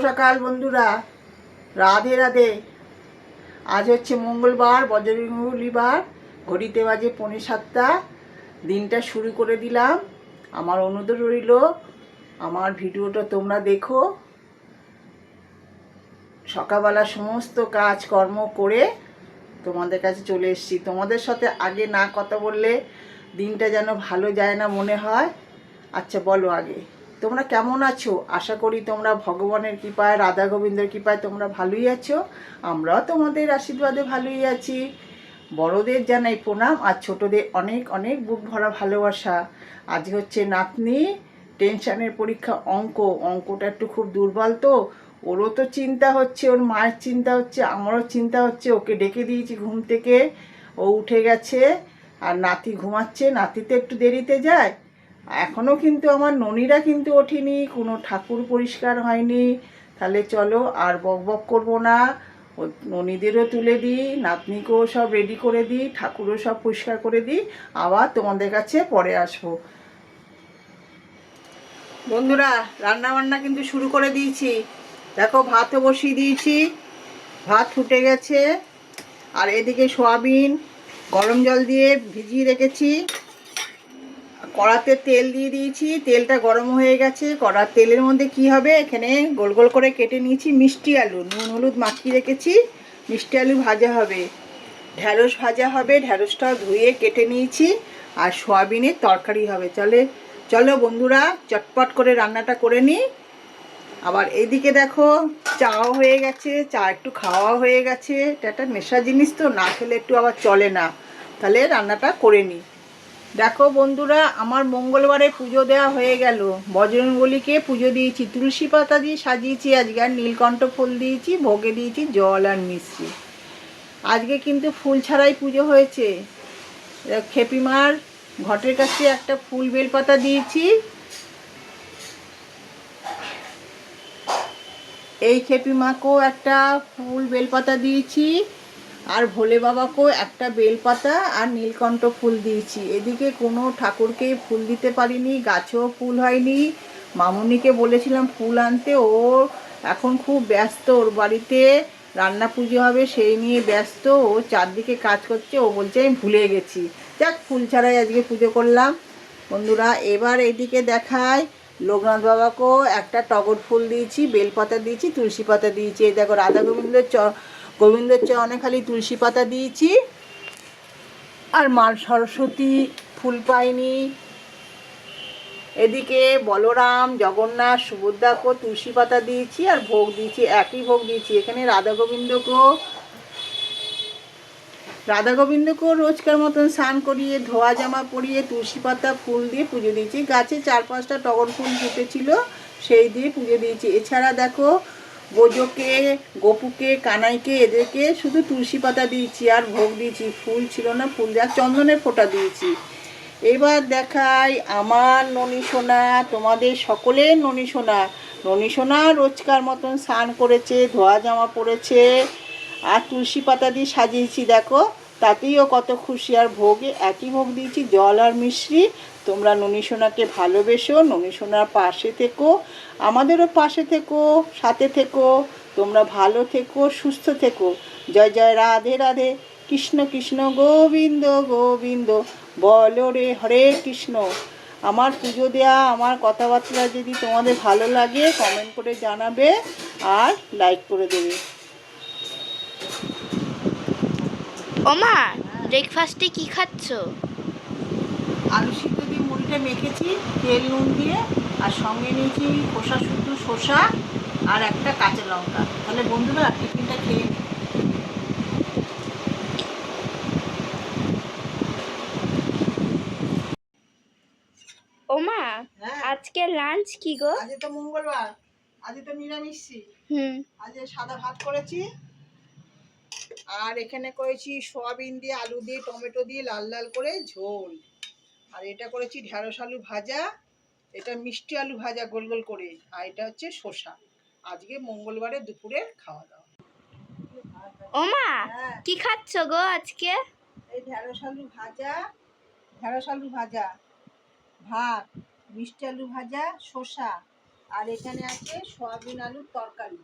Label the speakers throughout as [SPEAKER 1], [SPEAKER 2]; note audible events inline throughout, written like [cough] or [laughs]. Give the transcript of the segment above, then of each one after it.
[SPEAKER 1] সকাল, বন্ধুরা। রাধে রাধে। আজ হচ্ছে মঙ্গলবার বজরঙ্গলিবার ঘড়িতে বাজে পৌনে সাতটা। দিনটা শুরু করে দিলাম। আমার অনুরোধ রইল, আমার ভিডিওটা তোমরা দেখো। সকালবেলা সমস্ত কাজ কর্ম করে তোমাদের কাছে চলে এসেছি। তোমাদের সাথে আগে না কথা বললে দিনটা যেন ভালো যায় না মনে হয়। আচ্ছা বলো আগে। তোমরা কেমন আছো? আশা করি তোমরা ভগবানের কৃপায়, রাধা গোবিন্দের কৃপায় তোমরা ভালোই আছো। আমরাও তোমাদের আশীর্বাদে ভালোই আছি। বড়দের জানাই প্রণাম আর ছোটদের অনেক অনেক বুক ভরা ভালোবাসা। আজ হচ্ছে নাতনি, টেনশনের পরীক্ষা অঙ্ক। অঙ্কটা একটু খুব দুর্বল তো। ওরও তো চিন্তা হচ্ছে, ওর মায়ের চিন্তা হচ্ছে, আমারও চিন্তা হচ্ছে। ওকে ডেকে দিয়েছি ঘুম থেকে। ও উঠে গেছে আর নাতি ঘুমাচ্ছে। নাতিতে একটু দেরিতে যায়। এখনও কিন্তু আমার ননিরা কিন্তু ওঠেনি, কোনো ঠাকুর পরিষ্কার হয়নি। তাহলে চলো আর বক বক করব না। ও ননীদেরও তুলে দিই, নাতনিকেও সব রেডি করে দিই, ঠাকুরও সব পরিষ্কার করে দিই, আবার তোমাদের কাছে পরে আসব। বন্ধুরা রান্না বান্না কিন্তু শুরু করে দিয়েছি। দেখো, ভাতও বসিয়ে দিয়েছি। ভাত ফুটে গেছে। আর এদিকে সয়াবিন, গরম জল দিয়ে ভিজিয়ে রেখেছি। কড়াতে তেল দিয়ে দিয়েছি, তেলটা গরম হয়ে গেছে। কড়ার তেলের মধ্যে কি হবে? এখানে গোল গোল করে কেটে নিয়েছি মিষ্টি আলু। নুন, হলুদ মাখিয়ে রেখেছি, মিষ্টি আলু ভাজা হবে। ঢ্যাঁড়স ভাজা হবে, ঢ্যাঁড়সটাও ধুয়ে কেটে নিয়েছি, আর সোয়াবিনের তরকারি হবে। চলে, চলো বন্ধুরা, চটপট করে রান্নাটা করে নিই আবার এইদিকে দেখো, চাও হয়ে গেছে, চা একটু খাওয়া হয়ে গেছে। এটা একটা নেশা জিনিস তো, না খেলে একটু আবার চলে না। তাহলে রান্নাটা করে নিই দেখো বন্ধুরা, আমার মঙ্গলবারে পুজো দেওয়া হয়ে গেল। বজরঙ্গলিকে পুজো দিয়েছি, তুলসী পাতা দিয়ে সাজিয়েছি আজকে, আর নীলকণ্ঠ ফুল দিয়েছি, ভোগে দিয়েছি জল আর মিশ্রি আজকে কিন্তু ফুল ছাড়াই পুজো হয়েছে। খেপিমার ঘটের কাছে একটা ফুল বেলপাতা দিয়েছি। এই খেপিমাকেও একটা ফুল বেলপাতা দিয়েছি। আর ভোলে বাবাকেও একটা বেলপাতা আর নীলকণ্ঠ ফুল দিয়েছি। এদিকে কোনো ঠাকুরকে ফুল দিতে পারিনি, গাছেও ফুল হয়নি। মামুনিকে বলেছিলাম ফুল আনতে, ও এখন খুব ব্যস্ত, ওর বাড়িতে রান্না পুজো হবে, সেই নিয়ে ব্যস্ত, ও চারদিকে কাজ করছে, ও বলছে আমি ভুলে গেছি। যাক, ফুল ছাড়াই আজকে পুজো করলাম। বন্ধুরা, এবার এদিকে দেখায় লোকনাথ বাবাকেও একটা টগর ফুল দিয়েছি, বেলপাতা দিয়েছি, তুলসী পাতা দিয়েছি। এই দেখো রাধা গোবিন্দের চ গোবিন্দের চরণে খালি তুলসী পাতা দিয়েছি। আর মার সরস্বতী ফুল পাইনি এদিকে বলরাম, জগন্নাথ সুভদ্রাকেও তুলসী পাতা দিয়েছি আর ভোগ দিয়েছি, একই ভোগ দিয়েছি। এখানে রাধা গোবিন্দকেও রাধা গোবিন্দকেও রোজকার মতন স্নান করিয়ে, ধোয়া জামা পরিয়ে, তুলসী পাতা, ফুল দিয়ে পুজো দিয়েছি। গাছে চার পাঁচটা টগর ফুল ফুটেছিল, সেই দিয়ে পুজো দিয়েছি। এছাড়া দেখো গোজোকে, গোপুকে, কানাইকে, এদেরকে শুধু তুলসী পাতা দিয়েছি আর ভোগ দিয়েছি। ফুল ছিল না, ফুল যা চন্দনের ফোঁটা দিয়েছি। এবার দেখাই আমার ননী সোনা, তোমাদের সকলের ননী সোনা। ননী সোনা রোজকার মতন স্নান করেছে, ধোয়া জামা পরেছে আর তুলসী পাতা দিয়ে সাজিয়েছি, দেখো। তাতেইও কত খুশি। আর ভোগে একই ভোগ দিয়েছি, জল আর মিশ্রি তোমরা ননী সোনাকে ভালোবেসো ননী সোনার পাশে থেকো আমাদেরও পাশে থেকো সাথে থেকো তোমরা ভালো থেকো সুস্থ থেকো। জয় জয় রাধে রাধে কৃষ্ণ কৃষ্ণ গোবিন্দ গোবিন্দ বলো রে হরে কৃষ্ণ। আমার পুজো দেয়া আমার কথাবার্তা যদি তোমাদের ভালো লাগে কমেন্ট করে জানাবে আর লাইক করে দেবে।
[SPEAKER 2] ওমা ব্রেকফাস্টে কি খাচ্ছ?
[SPEAKER 1] আলু সিদ্ধ দিয়ে মেখেছি তেল নুন দিয়ে আর সঙ্গে নিয়েছি খোসা শুদ্ধ শসা আর একটা কাঁচা লঙ্কা। তাহলে বন্ধুরা টিফিনটা খেয়ে নিই।
[SPEAKER 2] ওমা
[SPEAKER 1] হ্যাঁ।
[SPEAKER 2] আজকে লাঞ্চ কি গো?
[SPEAKER 1] আজকে তো মঙ্গলবার আজকে তো নিরামিষি।
[SPEAKER 2] হুম।
[SPEAKER 1] আজকে সাদা ভাত করেছি আর এখানে করেছি সয়াবিন দিয়ে আলু দিয়ে টমেটো দিয়ে লাল লাল করে ঝোল। আর এটা করেছি ঢ্যাঁড়স আলু ভাজা এটা মিষ্টি আলু ভাজা গোল গোল করে আর এটা হচ্ছে শসা। আজকে মঙ্গলবারে দুপুরের খাওয়া দাওয়া।
[SPEAKER 2] ওমা
[SPEAKER 1] হ্যাঁ।
[SPEAKER 2] কি খাচ্ছ গো আজকে?
[SPEAKER 1] এই ঢ্যাঁড়স আলু ভাজা ঢ্যাঁড়স আলু ভাজা ভাত মিষ্টি আলু ভাজা শসা
[SPEAKER 3] আর এখানে আছে সয়াবিন আলুর তরকারি।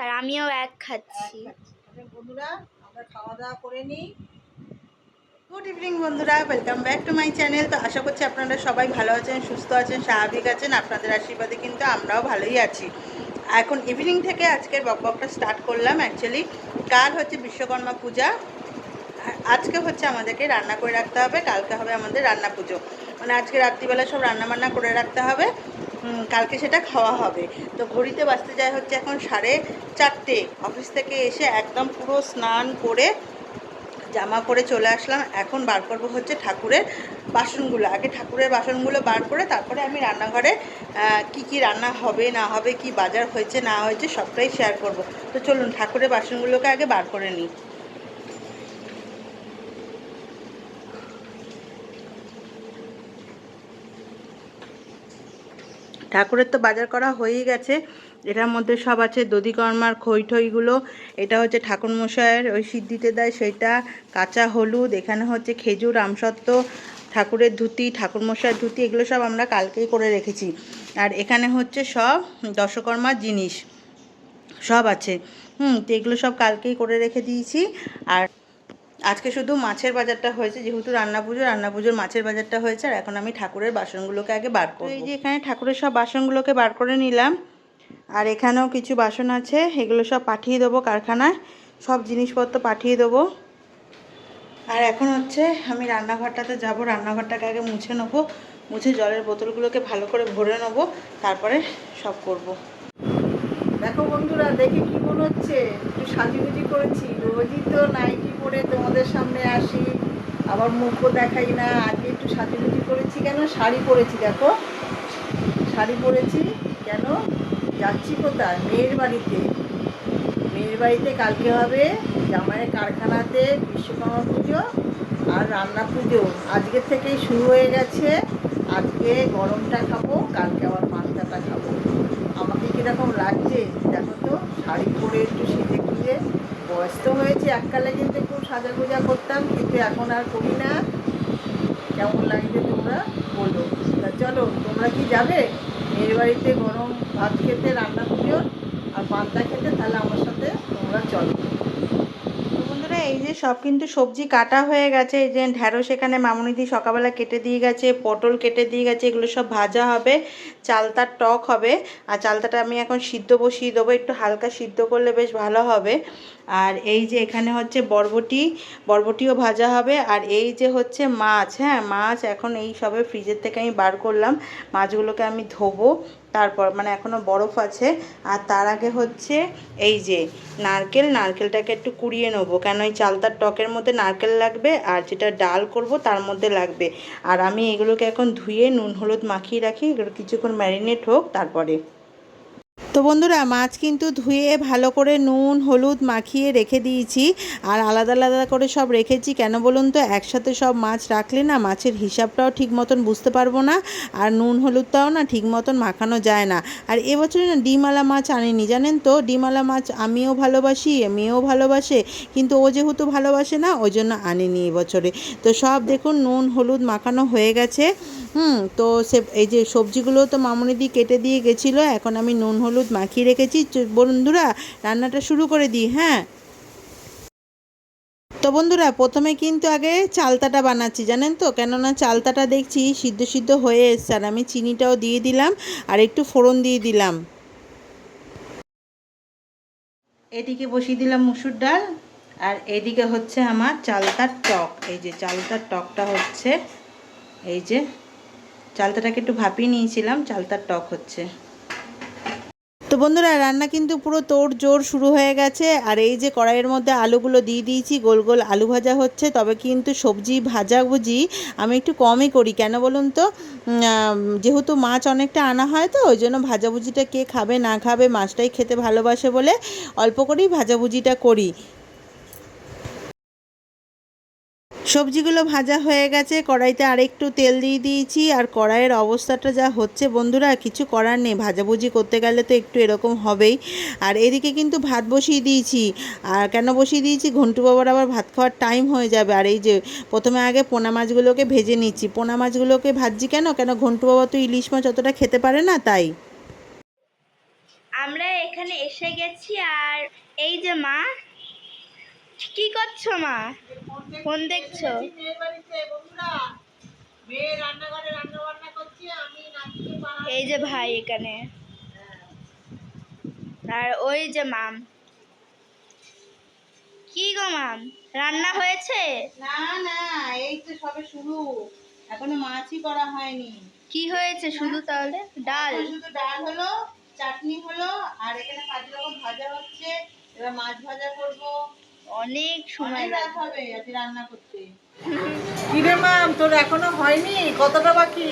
[SPEAKER 2] আর আমিও এক খাচ্ছি।
[SPEAKER 3] বন্ধুরা আমরা খাওয়া দাওয়া করে নিই। গুড ইভিনিং বন্ধুরা। Welcome back to my channel তো আশা করছি আপনারা সবাই ভালো আছেন, সুস্থ আছেন, স্বাভাবিক আছেন। আপনাদের আশীর্বাদে কিন্তু আমরাও ভালোই আছি। এখন ইভিনিং থেকে আজকের বকবকটা স্টার্ট করলাম। অ্যাকচুয়ালি কাল হচ্ছে বিশ্বকর্মা পূজা। আজকে হচ্ছে আমাদেরকে রান্না করে রাখতে হবে। কালকে হবে আমাদের রান্না পুজো। মানে আজকে রাত্রিবেলা সব রান্না বান্না করে রাখতে হবে। কালকে সেটা খাওয়া হবে। তো ঘড়িতে বাঁচতে যায় হচ্ছে এখন সাড়ে চারটে। অফিস থেকে এসে একদম পুরো স্নান করে জামা পরে চলে আসলাম। এখন বার করব হচ্ছে ঠাকুরের বাসনগুলো। আগে ঠাকুরের বাসনগুলো বার করে তারপরে আমি রান্নাঘরে কি কি রান্না হবে, না হবে, কি বাজার হয়েছে, না হয়েছে সবটাই শেয়ার করব। তো চলুন ঠাকুরের বাসনগুলোকে আগে বার করে নিই। ঠাকুরের তো বাজার করা হয়েই গেছে। এটার মধ্যে সব আছে দধিকর্মার খই ঠইগুলো এটা হচ্ছে ঠাকুর মশাইয়ের ওই সিদ্ধিতে দেয় সেইটা। কাঁচা হলুদ, এখানে হচ্ছে খেজুর আমসত্ত্ব ঠাকুরের ধুতি ঠাকুর মশাইয়ের ধুতি, এগুলো সব আমরা কালকেই করে রেখেছি। আর এখানে হচ্ছে সব দশকর্মার জিনিস। সব আছে। হুম, তো এগুলো সব কালকেই করে রেখে দিয়েছি। আর আজকে শুধু মাছের বাজারটা হয়েছে যেহেতু রান্না পুজো রান্না পুজোর মাছের বাজারটা হয়েছে আর এখন আমি ঠাকুরের বাসনগুলোকে আগে বার করব এই যে এখানে ঠাকুরের সব বাসনগুলোকে বার করে নিলাম আর এখানেও কিছু বাসন আছে এগুলো সব পাঠিয়ে দেবো কারখানায় সব জিনিসপত্র পাঠিয়ে দেবো আর এখন হচ্ছে আমি রান্নাঘরটাতে যাব রান্নাঘরটাকে আগে মুছে নেব মুছে জলের বোতলগুলোকে ভালো করে ভরে নেব তারপরে সব করব। দেখো বন্ধুরা, দেখে কি মনে হচ্ছে? একটু সাজিগুজি করেছি। রোজই তো নাইটি পরে তোমাদের সামনে আসি? আবার মুখও দেখাই না। আজকে একটু সাজিগুজি করেছি কেন? শাড়ি পরেছি, দেখো। শাড়ি পরেছি কেন? যাচ্ছি কোথায়? মেয়ের বাড়িতে। মেয়ের বাড়িতে কালকে হবে জামাইয়ের কারখানাতে বিশ্বকর্মা পুজো আর রান্না পুজো। আজকের থেকেই শুরু হয়ে গেছে। আজকে গরমটা খাব, কালকে আবার পান্তাটা খাব। কীরকম লাগছে? দেখো তো, শাড়ি পরে একটু সেজে গুজে বয়স তো হয়েছে, এককালে কিন্তু খুব সাজা গোজা করতাম, কিন্তু এখন আর করি না। কেমন লাগছে তোমরা বলো। চলো, তোমরা কি যাবে? মেয়ের বাড়িতে গরম ভাত খেতে, রান্না পুজো আর পান্তা খেতে, তাহলে আমার সাথে তোমরা চলো। এই যে সব কিন্তু সবজি কাটা হয়ে গেছে, এই যে ঢ্যাঁড়স এখানে মামুনিদি সকালবেলা কেটে দিয়ে গেছে, পটল কেটে দিয়ে গেছে, এগুলো সব ভাজা হবে। চালতার টক হবে। আর চালতাটা আমি এখন সিদ্ধ বসিয়ে দেবো। একটু হালকা সিদ্ধ করলে বেশ ভালো হবে। আর এই যে এখানে হচ্ছে বরবটি, বরবটিও ভাজা হবে। আর এই যে হচ্ছে মাছ হ্যাঁ মাছ এখন এই সবে ফ্রিজের থেকে আমি বার করলাম। মাছগুলোকে আমি ধোবো। তারপর মানে এখনও বরফ আছে। আর তার আগে হচ্ছে এই যে নারকেল, নারকেলটাকে একটু কুড়িয়ে নেব। কেন এই চালতার টকের মধ্যে নারকেল লাগবে? আর যেটা ডাল করব, তার মধ্যে লাগবে। আর আমি এগুলোকে এখন ধুয়ে নুন, হলুদ মাখিয়ে রাখি। এগুলো কিছুক্ষণ ম্যারিনেট হোক তারপরে। তো বন্ধুরা, মাছ কিন্তু ধুয়ে ভালো করে নুন, হলুদ মাখিয়ে রেখে দিয়েছি আর আলাদা আলাদা করে সব রেখেছি। কেন বলুন তো, একসাথে সব মাছ রাখলে না মাছের হিসাবটাও ঠিক মতন বুঝতে পারব না আর নুন, হলুদটাও না ঠিক মতন মাখানো যায় না। আর এবছরে না ডিমালা মাছ আনিনি, জানেন তো? ডিমালা মাছ আমিও ভালোবাসি মেয়েও ভালোবাসে, কিন্তু ও যেহেতু ভালোবাসে না, ওই জন্য আনিনি এবছরে। তো সব দেখুন নুন, হলুদ মাখানো হয়ে গেছে। হুম, তো সে, এই যে সবজিগুলো তো মামুনিদি কেটে দিয়ে গেছিল, এখন আমি নুন, হলুদ মাখিয়ে রেখেছি। বন্ধুরা, রান্নাটা শুরু করে দিই হ্যাঁ? তো বন্ধুরা, প্রথমে কিন্তু আগে চালতাটা বানাচ্ছি, জানেন তো? কেননা চালতাটা দেখছি সিদ্ধ সিদ্ধ হয়ে এসছে, আর আমি চিনিটাও দিয়ে দিলাম, আর একটু ফোড়ন দিয়ে দিলাম। এদিকে বসিয়ে দিলাম মুসুর ডাল, আর এদিকে হচ্ছে আমার চালতার টক। এই যে চালতার টকটা হচ্ছে, এই যে, চালতাটাকে একটু ভাপিয়ে নিয়েছিলাম, চালতার টক হচ্ছে। তো বন্ধুরা, রান্না কিন্তু পুরো তোর জোর শুরু হয়ে গেছে। আর এই যে কড়াইয়ের মধ্যে আলুগুলো দিয়ে দিয়েছি, গোল গোল আলু ভাজা হচ্ছে, তবে কিন্তু সবজি ভাজা ভুজি আমি একটু কমই করি। কেন বলুন তো? যেহেতু মাছ অনেকটা আনা হয় তো, ওই জন্য ভাজাভুজিটা কে খাবে না খাবে মাছটাই খেতে ভালোবাসে বলে অল্প করেই ভাজাভুজিটা করি। সবজিগুলো ভাজা হয়ে গেছে, কড়াইতে আরেকটু তেল দিয়ে দিয়েছি, আর কড়াইয়ের অবস্থাটা যা হচ্ছে বন্ধুরা, কিছু করার নেই, ভাজাভুজি করতে গেলে তো একটু এরকম হবেই। আর এদিকে কিন্তু ভাত বসিয়ে দিয়েছি, আর কেন বসিয়ে দিয়েছি, ঘন্টু বাবার আবার ভাত খাওয়ার টাইম হয়ে যাবে, আর এই যে প্রথমে আগে পোনা মাছগুলোকে ভেজে নিচ্ছি, পোনা মাছগুলোকে ভাজছি কেন? কেন ঘন্টু বাবা তো ইলিশ মাছ অতটা খেতে পারে না, তাই।
[SPEAKER 2] আমরা এখানে এসে গেছি, আর এই যে মা কি করছ মা? ফোন দেখছ? এই যে ভাই এখানে। আর ওই যে মাম। কি গো মাম? রান্না হয়েছে?
[SPEAKER 1] না না এই তো সবে শুরু। এখনও মাছই করা হয়নি।
[SPEAKER 2] কি হয়েছে শুধু তাহলে? ডাল?
[SPEAKER 1] শুধু ডাল হলো চাটনি হলো আর এখানে পাঁচ রকম ভাজা হচ্ছে। এবার মাছ ভাজা করব।
[SPEAKER 2] অনেক সময় লাগবে।
[SPEAKER 1] আজকে রান্না করতে। কিরে মাম তোর এখনও হয়নি? কতটা বাকি?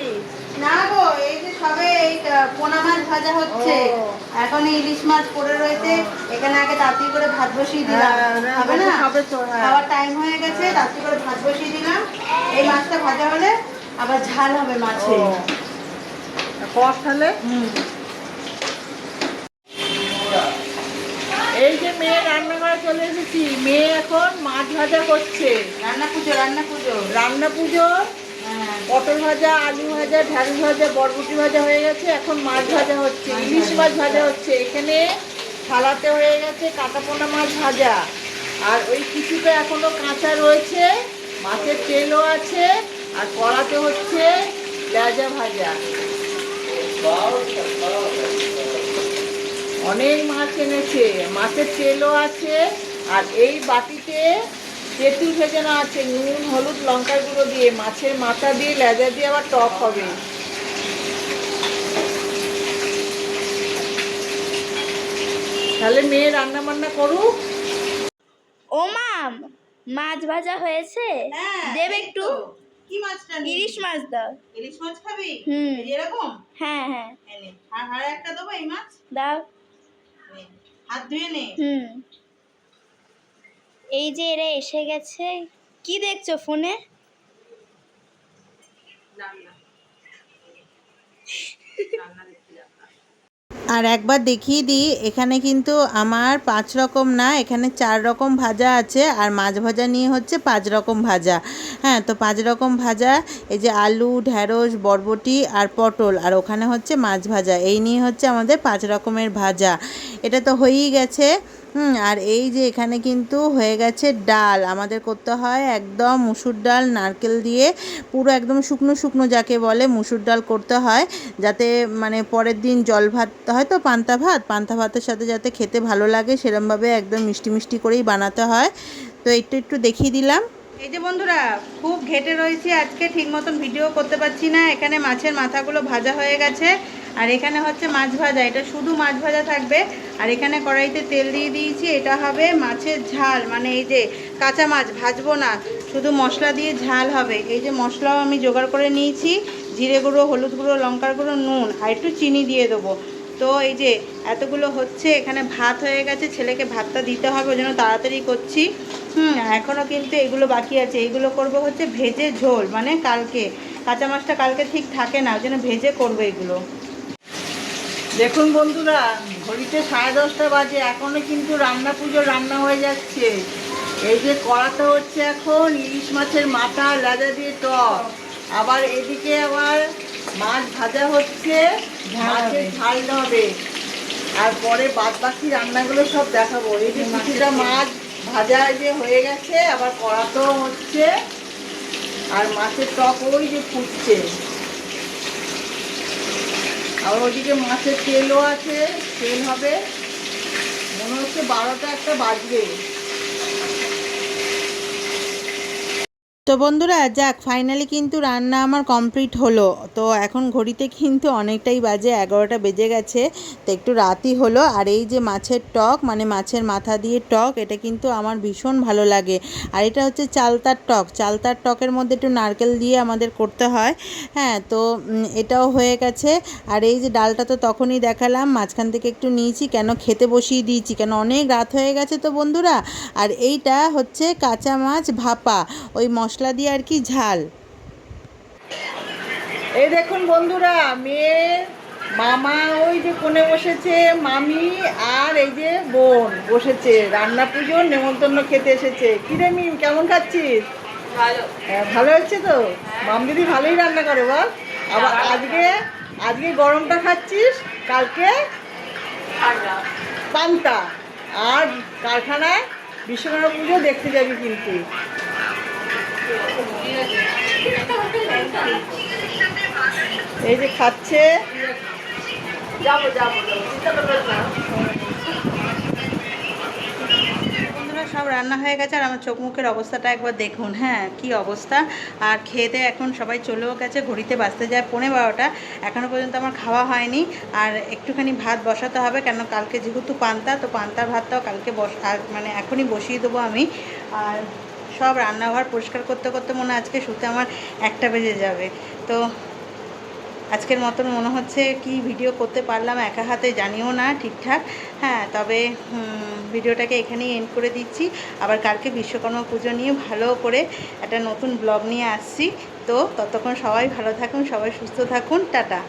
[SPEAKER 3] না গো এই যে সবে এই পোনা মাছ ভাজা হচ্ছে। এখন ইলিশ মাছ পড়ে রয়েছে। এখানে আগে তাড়াতাড়ি করে ভাত বসিয়ে দিলাম।
[SPEAKER 1] হ্যাঁ,
[SPEAKER 3] হবে না?
[SPEAKER 1] হবে তো, হ্যাঁ।
[SPEAKER 3] খাওয়ার টাইম হয়ে গেছে তাড়াতাড়ি করে ভাত বসিয়ে দিলাম। এই মাছটা ভাজা হলে আবার ঝাল হবে মাছে।
[SPEAKER 1] কষ তাহলে?
[SPEAKER 3] হুম
[SPEAKER 1] এই যে মেয়ে রান্নাঘরে চলে এসেছি। মেয়ে এখন মাছ ভাজা করছে।
[SPEAKER 3] রান্না পুজো রান্না পুজো।
[SPEAKER 1] রান্না পুজো
[SPEAKER 3] হ্যাঁ।
[SPEAKER 1] পটল ভাজা আলু ভাজা ঢ্যাঁড়স ভাজা বরবটি ভাজা হয়ে গেছে। এখন মাছ ভাজা হচ্ছে ইলিশ মাছ ভাজা হচ্ছে। এখানে থালাতে হয়ে গেছে কাটা পোনা মাছ ভাজা। আর ওই কিছুটা এখনও কাঁচা রয়েছে। মাছের তেলও আছে। আর কড়াতে হচ্ছে লেজা ভাজা। অনেক মাছ এনেছে মাছের তেলও আছে আর এই বাটিতে তেঁতুল ভেজানো আছে নুন হলুদ লঙ্কার গুঁড়ো দিয়ে মাছের মাথা দিয়ে লেজা দিয়ে আবার টক হবে। তাহলে মেয়ে রান্না বান্না করুক।
[SPEAKER 2] ও মাম মাছ ভাজা হয়েছে?
[SPEAKER 3] হ্যাঁ,
[SPEAKER 2] দেব একটু।
[SPEAKER 3] কি মাছটা?
[SPEAKER 2] ইলিশ মাছ দাও।
[SPEAKER 3] ইলিশ মাছ খাবি?
[SPEAKER 2] হুম।
[SPEAKER 3] এরকম?
[SPEAKER 2] হ্যাঁ হ্যাঁ।
[SPEAKER 3] এনে আর একটা দেবো এই মাছ?
[SPEAKER 2] দাও।
[SPEAKER 3] হাত ধুয়ে নে।
[SPEAKER 2] হুম। এই যে এরা এসে গেছে কি দেখছ ফোনে? [laughs]
[SPEAKER 3] আর একবার দেখিয়ে দিই, এখানে কিন্তু আমার পাঁচ রকম না, এখানে চার রকম ভাজা আছে আর মাছ ভাজা নিয়ে হচ্ছে পাঁচ রকম ভাজা। হ্যাঁ তো পাঁচ রকম ভাজা, এই যে আলু ঢ্যাঁড়স বরবটি আর পটল আর ওখানে হচ্ছে মাছ ভাজা। এই নিয়ে হচ্ছে আমাদের পাঁচ রকমের ভাজা। এটা তো হয়েই গেছে। হুম, আর এই যে এখানে কিন্তু হয়ে গেছে ডাল। আমাদের করতে হয় একদম মুসুর ডাল, নারকেল দিয়ে পুরো একদম শুকনো শুকনো যাকে বলে মুসুর ডাল করতে হয়। যাতে মানে পরের দিন জল ভাত হয়তো পান্তা ভাত? পান্তা ভাতের সাথে যাতে খেতে ভালো লাগে সেরমভাবে একদম মিষ্টি মিষ্টি করেই বানাতে হয়। তো একটু একটু দেখিয়ে দিলাম। এই যে বন্ধুরা, খুব ঘেটে রয়েছি আজকে, ঠিক মতন ভিডিও করতে পারছি না। এখানে মাছের মাথাগুলো ভাজা হয়ে গেছে, আর এখানে হচ্ছে মাছ ভাজা। এটা শুধু মাছ ভাজা থাকবে, আর এখানে কড়াইতে তেল দিয়ে দিয়েছি। এটা হবে মাছের ঝাল মানে এই যে কাঁচা মাছ, ভাজবো না। শুধু মশলা দিয়ে ঝাল হবে। এই যে মশলাও আমি জোগাড় করে নিয়েছি, জিরে গুঁড়ো, হলুদ গুঁড়ো, লঙ্কার গুঁড়ো, নুন, আর একটু চিনি দিয়ে দেবো। তো এই যে এতগুলো হচ্ছে, এখানে ভাত হয়ে গেছে, ছেলেকে ভাতটা দিতে হবে, ওই জন্য তাড়াতাড়ি করছি। হুম এখনও কিন্তু এগুলো বাকি আছে। এইগুলো করব হচ্ছে ভেজে ঝোল মানে কালকে। কাঁচা মাছটা কালকে ঠিক থাকে না, ওই জন্য ভেজে করব এগুলো।
[SPEAKER 1] দেখুন বন্ধুরা, ঘড়িতে সাড়ে দশটা বাজে এখনও কিন্তু রান্না পুজো রান্না হয়ে যাচ্ছে। এই যে কড়াতে হচ্ছে এখন, ইলিশ মাছের মাথা লেজা দিয়ে টক। আবার এদিকে আবার মাছ ভাজা হচ্ছে মাছের ঝাল হবে। আর পরে বাদ বাকি রান্নাগুলো সব দেখাবো। এই যে কিছুটা মাছ ভাজা যে হয়ে গেছে আবার কড়াতেও হচ্ছে। আর মাছের টক ওই যে ফুটছে। আর ওদিকে মাছের তেলও আছে তেল হবে। মনে হচ্ছে বারোটা একটা বাজবে।
[SPEAKER 3] তো বন্ধুরা, যাক ফাইনালি কিন্তু রান্না আমার কমপ্লিট হলো। তো এখন ঘড়িতে কিন্তু অনেকটাই বাজে, এগারোটা বেজে গেছে। তো একটু রাতই হলো, আর এই যে মাছের টক মানে মাছের মাথা দিয়ে টক, এটা কিন্তু আমার ভীষণ ভালো লাগে। আর এটা হচ্ছে চালতার টক, চালতার টকের মধ্যে একটু নারকেল দিয়ে আমাদের করতে হয়। হ্যাঁ তো এটাও হয়ে গেছে। আর এই যে ডালটা তো তখনই দেখালাম, মাঝখান থেকে একটু নিয়েছি, কেন খেতে বসিয়ে দিয়েছি, কেন অনেক রাত হয়ে গেছে তো বন্ধুরা। আর এইটা হচ্ছে কাঁচা মাছ ভাপা, ওই মশলা দিয়ে আর কি ঝাল।
[SPEAKER 1] এই দেখুন বন্ধুরা মেয়ে মামা ওই যে কোণে বসেছে মামি আর এই যে বোন বসেছে। রান্না পুজোর নেমন্তন্ন খেতে এসেছে। কিরে মিম কেমন খাচ্ছিস?
[SPEAKER 2] ভালো।
[SPEAKER 1] হ্যাঁ, ভালো হচ্ছে তো? মাম দিদি ভালোই রান্না করে বল। আবার আজকে আজকে গরমটা খাচ্ছিস? কালকে? পান্তা। আর কারখানায় বিশ্বকর্মা পুজো দেখতে যাবি কিন্তু। এই যে খাচ্ছে।
[SPEAKER 3] সব রান্না হয়ে গেছে আর আমার চোখ মুখের অবস্থাটা একবার দেখুন। হ্যাঁ কি অবস্থা? আর খেতে এখন সবাই চলেও গেছে ঘড়িতে বাঁচতে যায় পৌনে বারোটা। এখনও পর্যন্ত আমার খাওয়া হয়নি। আর একটুখানি ভাত বসাতে হবে কেন কালকে যেহেতু পান্তা তো পান্তার ভাতটাও কালকে বস মানে এখনই বসিয়ে দেবো আমি। আর সব রান্নাঘর পরিষ্কার করতে করতে মনে আজকে শুতে আমার একটা বেজে যাবে। তো আজকের মতন মনে হচ্ছে কি ভিডিও করতে পারলাম একা হাতে জানিও না ঠিকঠাক। হ্যাঁ তবে ভিডিওটাকে এখানেই এন্ড করে দিচ্ছি। আবার কালকে বিশ্বকর্মা পুজো নিয়ে ভালো করে একটা নতুন ব্লগ নিয়ে আসছি। তো ততক্ষণ সবাই ভালো থাকুন, সবাই সুস্থ থাকুন, টাটা।